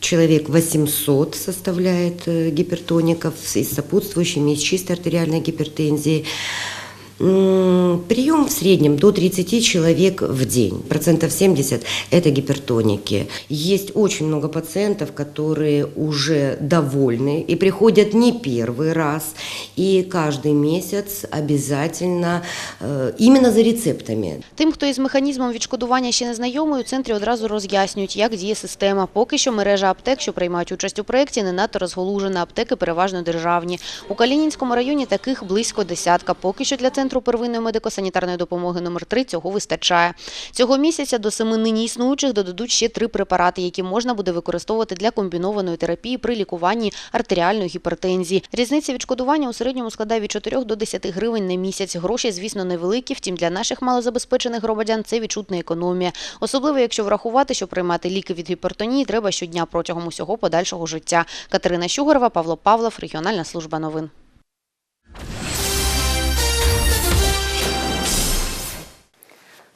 человек 800 составляет э, гипертоников и с сопутствующими, и с чистой артериальной гипертензией. М, Прием в среднем до 30 человек в день. Процентов 70 – это гипертоники. Есть очень много пациентов, которые уже довольны и приходят не первый раз. И каждый месяц обязательно э, именно за рецептами. Тим, хто із механізмом відшкодування ще не знайомий, у центрі одразу роз'яснюють, як діє система. Поки що мережа аптек, що приймають участь у проєкті, не надто розголужена. Аптеки переважно державні. У Калінінському районі таких близько десятка. Поки що для центру первинної медико-санітарної допомоги номер 3 цього вистачає. Цього місяця до семи нині існуючих додадуть ще три препарати, які можна буде використовувати для комбінованої терапії при лікуванні артеріальної гіпертензії. Різниця відшкодування у середньому складає від 4 до 10 гривень на місяць. Гроші, звісно, невеликі, втім для наших малозабезпечених громадян це відчутна економія. Особливо, якщо врахувати, що приймати ліки від гіпертонії треба щодня протягом усього подальшого життя. Катерина Щугорова, Павло Павлов, регіональна служба новин.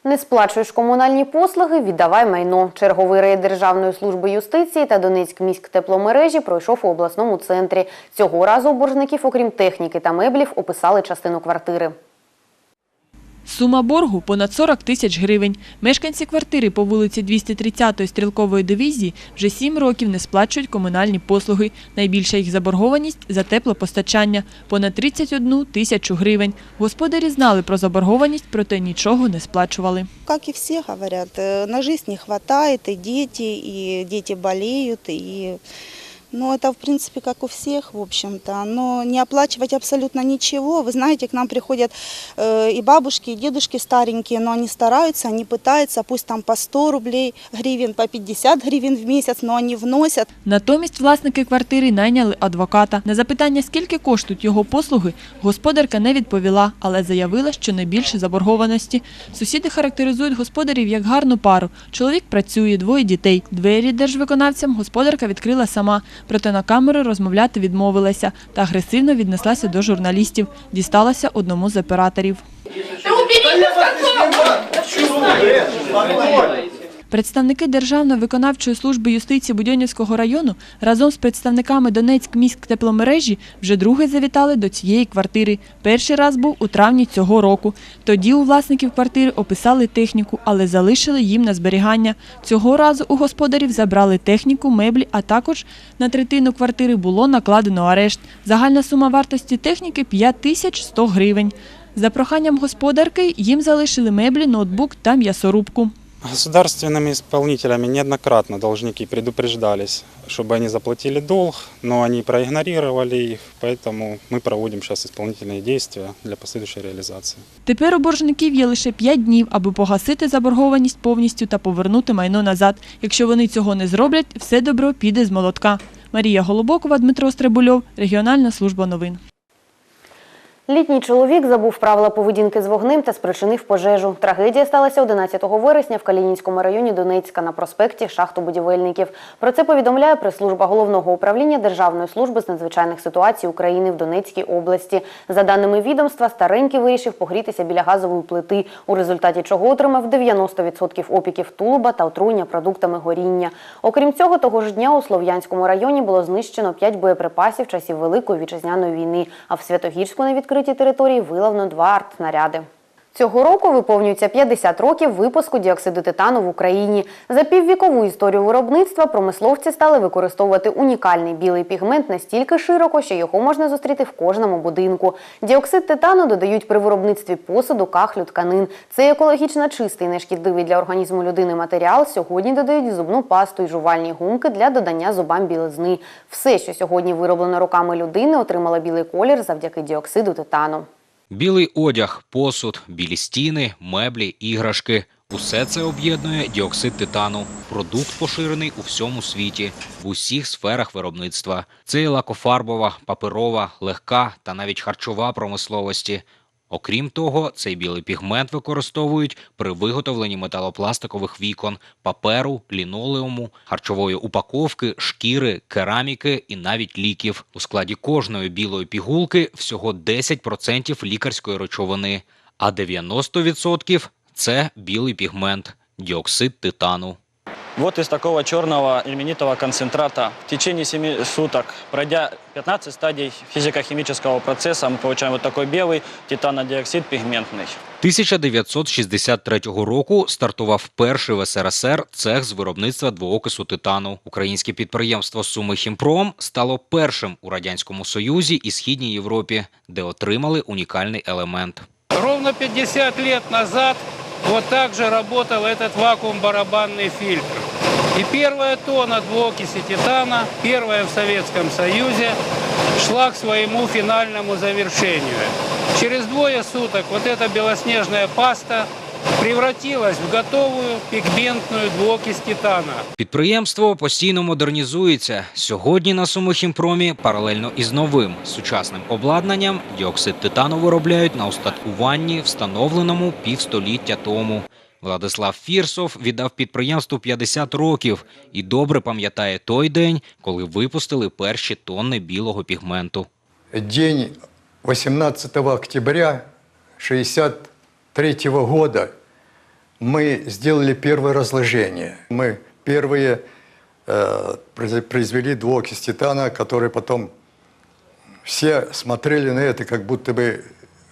Не сплачуєш комунальні послуги, віддавай майно. Черговий рейд Державної служби юстиції та Донецьк міськ тепломережі пройшов у обласному центрі. Цього разу боржників, окрім техніки та меблів, описали частину квартири. Сума боргу – понад 40 тисяч гривень. Мешканці квартири по вулиці 230-ї стрілкової дивізії вже 7 років не сплачують комунальні послуги. Найбільша їх заборгованість – за теплопостачання – понад 31 тисячу гривень. Господарі знали про заборгованість, проте нічого не сплачували. Как и все говорят, э, на жизнь не хватает, и дети, и дети болеют, и... Ну, это, в принципе, как у всех, в общем-то. Но не оплачивать абсолютно ничего. Вы знаете, к нам приходят э, и бабушки, и дедушки старенькие, но они стараются, они пытаются, пусть там по 100 рублей гривен, по 50 гривен в месяц, но они вносят. Натомість власники квартири найняли адвоката. На запитання, скільки коштують його послуги, господарка не відповіла, але заявила, що не більше заборгованості. Сусіди характеризують господарів як гарну пару. Чоловік працює, двоє дітей. Двері держвиконавцям господарка відкрила сама, проте на камеру розмовляти відмовилася та агресивно віднеслася до журналістів. Дісталася одному з операторів. Представники Державної виконавчої служби юстиції Будьонівського району разом з представниками Донецьк міськ тепломережі вже друге завітали до цієї квартири. Перший раз був у травні цього року. Тоді у власників квартири описали техніку, але залишили їм на зберігання. Цього разу у господарів забрали техніку, меблі, а також на третину квартири було накладено арешт. Загальна сума вартості техніки 5100 гривень. За проханням господарки їм залишили меблі, ноутбук та м'ясорубку. Государственными исполнителями неоднократно должники предупреждались, чтобы они заплатили долг, но они проигнорировали их, поэтому мы проводим сейчас исполнительные действия для последующей реализации. Тепер у боржників є лише 5 днів, аби погасити заборгованість повністю та повернути майно назад. Якщо вони цього не зроблять, все добро піде з молотка. Марія Голубокова, Дмитро Стребульов, Регіональна служба новин. Літній чоловік забув правила поведінки з вогнем та спричинив пожежу. Трагедія сталася 11 вересня в Калінінському районі Донецька на проспекті Шахтобудівельників. Про це повідомляє прес-служба головного управління Державної служби з надзвичайних ситуацій України в Донецькій області. За даними відомства, старенький вирішив погрітися біля газової плити, у результаті чого отримав 90% опіків тулуба та отруєння продуктами горіння. Окрім цього, того ж дня у Слов'янському районі було знищено 5 боєприпасів часів Великої вітчизняної війни, а в Святогірську на відкритій території виловлено два артснаряди. Цього року виповнюється 50 років випуску діоксиду титану в Україні. За піввікову історію виробництва промисловці стали використовувати унікальний білий пігмент настільки широко, що його можна зустріти в кожному будинку. Діоксид титану додають при виробництві посуду, кахлю, тканин. Цей екологічно чистий, нешкідливий для організму людини матеріал сьогодні додають зубну пасту і жувальні гумки для додання зубам білизни. Все, що сьогодні вироблено руками людини, отримало білий колір завдяки діоксиду титану. Білий одяг, посуд, білі стіни, меблі, іграшки – усе це об'єднує діоксид титану. Продукт поширений у всьому світі, в усіх сферах виробництва. Це і лакофарбова, паперова, легка та навіть харчова промисловості. Окрім того, цей білий пігмент використовують при виготовленні металопластикових вікон, паперу, лінолеуму, харчової упаковки, шкіри, кераміки і навіть ліків. У складі кожної білої пігулки всього 10% лікарської речовини, а 90% – це білий пігмент – діоксид титану. Вот из такого черного именитого концентрата в течение 7 суток, пройдя 15 стадий физико-химического процесса, мы получаем вот такой белый титанодиоксид пигментный. 1963 року стартував перший в СРСР цех з виробництва двоокису титану. Українське підприємство Суми Хімпром стало першим у радянському союзі і східній Європі, де отримали унікальний елемент. Ровно 50 лет назад вот так же работал этот вакуум-барабанный фильтр. И первая тонна двуокиси титана, первая в Советском Союзе, шла к своему финальному завершению. Через двое суток вот эта белоснежная паста превратилась в готовую пигментную двуокись титана. Підприємство постійно модернізується. Сьогодні на Сумихімпромі паралельно із новим сучасним обладнанням діоксид титану виробляють на устаткуванні, встановленому півстоліття тому. Владислав Фірсов віддав підприємству 50 років і добре пам'ятає той день, коли випустили перші тонни білого пігменту. день 18 октября 1963 года мы сделали первое разложение. Мы первые э, произ- произвели двуокись титана, который потом все смотрели на это, как будто бы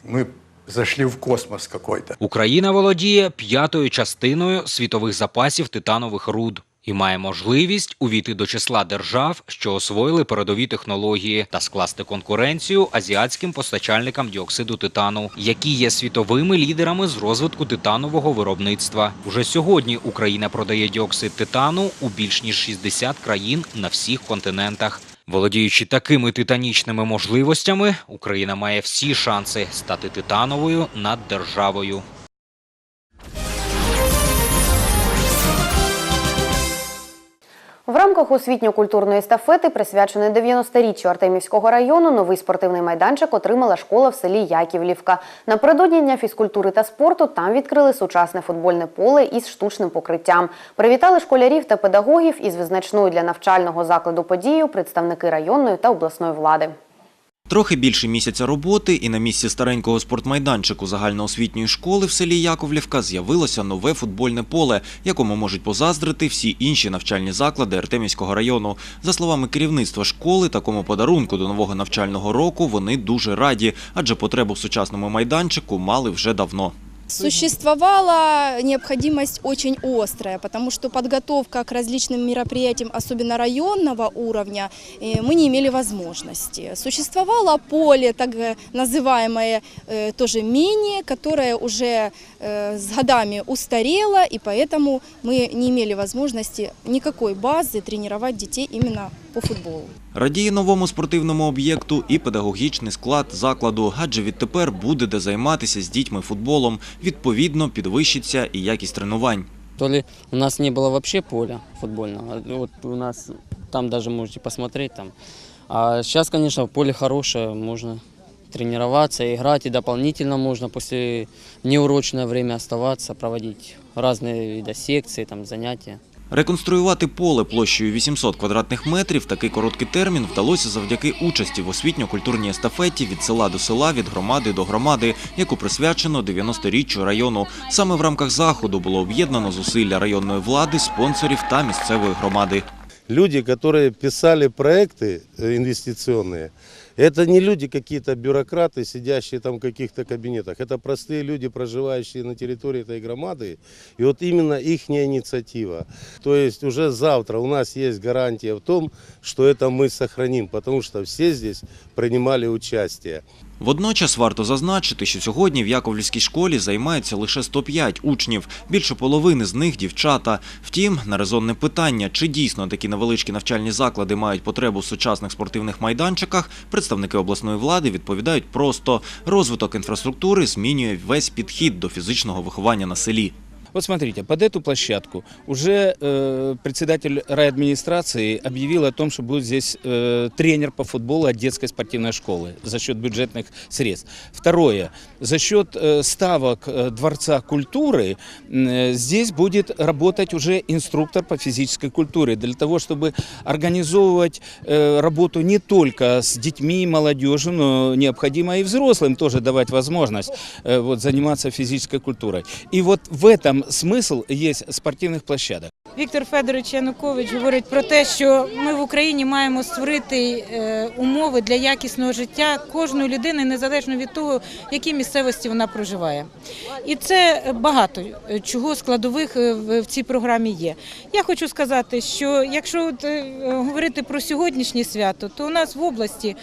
мы зашли в космос какой-то. Україна володіє п'ятою частиною світових запасів титанових руд і має можливість увійти до числа держав, що освоїли передові технології, та скласти конкуренцію азіатським постачальникам діоксиду титану, які є світовими лідерами з розвитку титанового виробництва. Уже сьогодні Україна продає діоксид титану у більш ніж 60 країн на всіх континентах. Володіючи такими титанічними можливостями, Україна має всі шанси стати титановою наддержавою. В рамках освітньо-культурної естафети, присвяченої 90-річчю Артемівського району, новий спортивний майданчик отримала школа в селі Яківлівка. Напередодні Дня фізкультури та спорту там відкрили сучасне футбольне поле із штучним покриттям. Привітали школярів та педагогів із визначною для навчального закладу подією представники районної та обласної влади. Трохи більше місяця роботи, і на місці старенького спортмайданчику загальноосвітньої школи в селі Яковлівка з'явилося нове футбольне поле, якому можуть позаздрити всі інші навчальні заклади Артемівського району. За словами керівництва школи, такому подарунку до нового навчального року вони дуже раді, адже потребу в сучасному майданчику мали вже давно. Существовала необходимость очень острая, потому что подготовка к различным мероприятиям, особенно районного уровня, э, мы не имели возможности. Существовало поле, так э, называемое э, тоже мини, которое уже с годами устарело, и поэтому мы не имели возможности никакой базы тренировать детей именно по футболу. Радіє новому спортивному об'єкту і педагогічний склад закладу, адже відтепер буде де займатися з дітьми футболом. Відповідно, підвищиться і якість тренувань. То ли у нас не было вообще поля футбольного. Вот у нас там даже можете посмотреть там. А сейчас, конечно, поле хорошее, можно тренироваться, играть, и дополнительно можно после неурочное время оставаться, проводить разные виды секций, там, занятия. Реконструювати поле площею 800 квадратних метрів такий короткий термін вдалося завдяки участі в освітньо-культурній естафеті від села до села, від громади до громади, яку присвячено 90-річчю району. Саме в рамках заходу було об'єднано зусилля районної влади, спонсорів та місцевої громади. люди, которые писали проекты э, инвестиционные, это не люди какие-то бюрократы, сидящие там в каких-то кабинетах. Это простые люди, проживающие на территории этой громады. И вот именно их инициатива. То есть уже завтра у нас есть гарантия в том, что это мы сохраним, потому что все здесь принимали участие. Водночас варто зазначити, що сьогодні в Яковлівській школі займаються лише 105 учнів, більше половини з них дівчата. Втім, на резонне питання, чи дійсно такі невеличкі навчальні заклади мають потребу в сучасних спортивних майданчиках, представники обласної влади відповідають просто – розвиток інфраструктури змінює весь підхід до фізичного виховання на селі. Вот смотрите, под эту площадку уже э, председатель райадминистрации объявил о том, что будет здесь э, тренер по футболу от детской спортивной школы за счет бюджетных средств. Второе, за счет э, ставок э, Дворца культуры э, здесь будет работать уже инструктор по физической культуре для того, чтобы организовывать э, работу не только с детьми, молодежью, но необходимо и взрослым тоже давать возможность э, вот, заниматься физической культурой. И вот в этом смысл есть спортивных площадок. Віктор Федорович Янукович говорить про те, що ми в Україні маємо створити е, умови для якісного життя кожної людини, незалежно від того, в якій місцевості вона проживає. І це багато е, чого складових е, в цій програмі є. Я хочу сказати, що якщо говорити про сьогоднішнє свято, то у нас в області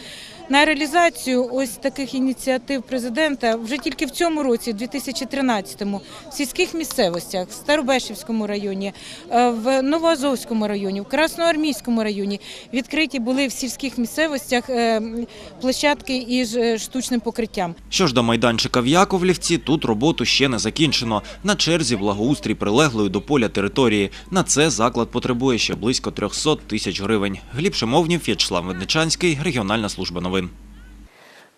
на реалізацію ось таких ініціатив президента вже тільки в цьому році, в 2013-му, в сільських місцевостях, в Старобешівському районі, е, в Новоазовському районі, в Красноармійському районі відкриті були в сільських місцевостях е, площадки із е, штучним покриттям. Що ж до майданчика в Яковлівці, тут роботу ще не закінчено. На черзі благоустрій прилеглої до поля території. На це заклад потребує ще близько 300 тисяч гривень. Гліб Шимовнів, В'ячеслав Медничанський, регіональна служба новин. win.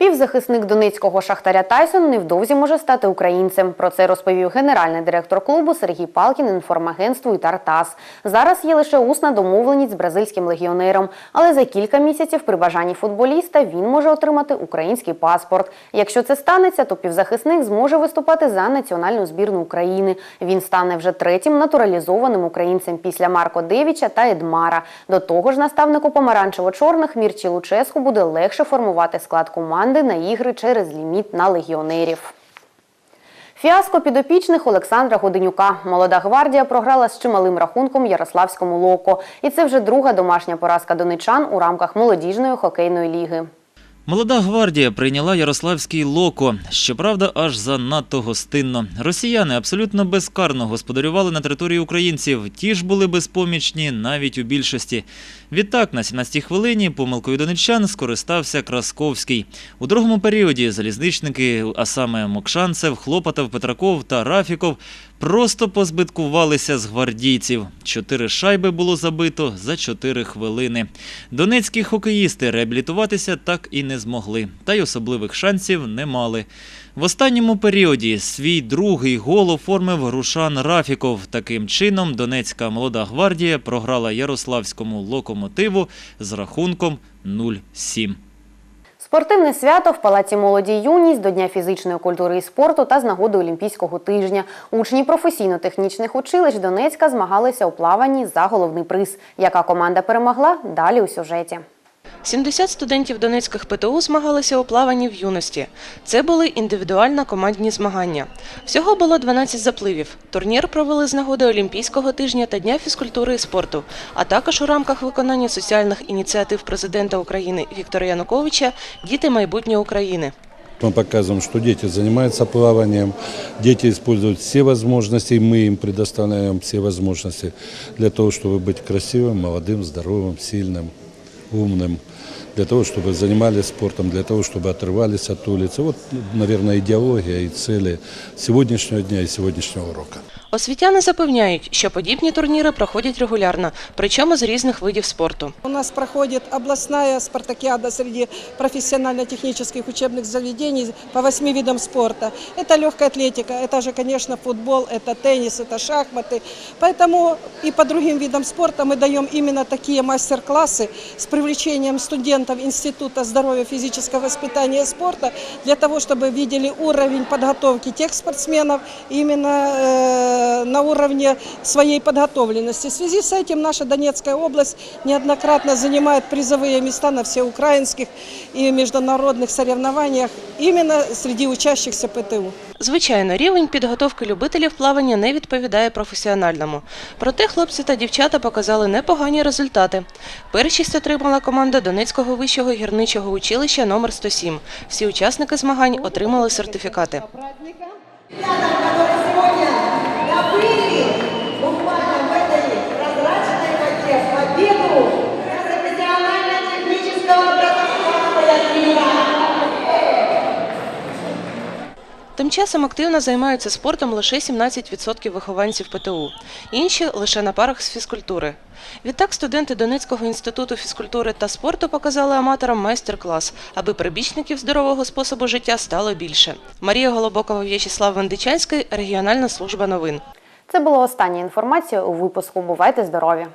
Півзахисник донецького шахтаря Тайсон невдовзі може стати українцем. Про це розповів генеральний директор клубу Сергій Палкін інформагентству «Ітартас». Зараз є лише усна домовленість з бразильським легіонером, але за кілька місяців при бажанні футболіста він може отримати український паспорт. Якщо це станеться, то півзахисник зможе виступати за національну збірну України. Він стане вже третім натуралізованим українцем після Марко Девіча та Едмара. До того ж, наставнику помаранчево-чорних Мірчі Луческу буде легше формувати склад команди на ігри через ліміт на легіонерів. Фіаско підопічних Олександра Годенюка. Молода гвардія програла з чималим рахунком Ярославському Локо. І це вже друга домашня поразка донечан у рамках молодіжної хокейної ліги. Молода гвардія прийняла Ярославський локо. Щоправда, аж занадто гостинно. Росіяни абсолютно безкарно господарювали на території українців. Ті ж були безпомічні навіть у більшості. Відтак, на 17-й хвилині помилкою донеччан скористався Красковський. У другому періоді залізничники, а саме Мокшанцев, Хлопатов, Петраков та Рафіков, просто позбиткувалися з гвардійців. Чотири шайби було забито за чотири хвилини. Донецькі хокеїсти реабілітуватися так і не змогли, та й особливих шансів не мали. В останньому періоді свій другий гол оформив Рушан Рафіков. Таким чином, Донецька молода гвардія програла Ярославському локомотиву з рахунком 0-7. Спортивне свято в Палаці молоді юність до Дня фізичної культури і спорту та з нагоди Олімпійського тижня. Учні професійно-технічних училищ Донецька змагалися у плаванні за головний приз. Яка команда перемогла? Далі у сюжеті. 70 студентів Донецьких ПТУ змагалися у плаванні в юності. Це були індивідуально-командні змагання. Всього було 12 запливів. Турнір провели з нагоди Олімпійського тижня та Дня фізкультури і спорту, а також у рамках виконання соціальних ініціатив президента України Віктора Януковича «Діти майбутнє України». Мы показываем, что дети занимаются плаванием, дети используют все возможности, и мы им предоставляем все возможности для того, чтобы быть красивым, молодым, здоровым, сильным, умным, для того, чтобы занимались спортом, для того, чтобы отрывались от улицы. Вот, наверное, идеология и цели сегодняшнего дня и сегодняшнего урока. Освітяни запевняють, що подібні турніри проходять регулярно, причому з різних видів спорту. У нас проходит областная спартакиада среди профессионально-технических учебных заведений по восьми видам спорта. Это легкая атлетика, это же, конечно, футбол, это теннис, это шахматы. Поэтому и по другим видам спорта мы даем именно такие мастер-классы с привлечением студентов Института здоровья, физического воспитания и спорта для того, чтобы видели уровень подготовки тех спортсменов именно э, на уровне своей подготовленности. В связи с этим наша Донецкая область неоднократно занимает призовые места на всеукраинских и международных соревнованиях именно среди учащихся ПТУ. Звичайно, рівень підготовки любителів плавання не відповідає професіональному. Проте хлопці та дівчата показали непогані результати. Першість отримала команда Донецького вищого гірничого училища номер 107. Всі учасники змагань отримали сертифікати. Тим часом активно займаються спортом лише 17% вихованців ПТУ, інші лише на парах з фізкультури. Відтак студенти Донецького інституту фізкультури та спорту показали аматорам майстер-клас, аби прибічників здорового способу життя стало більше. Марія Голобокова, В'ячеслав Вендичанський, регіональна служба новин. Це була остання інформація у випуску. Бувайте здорові!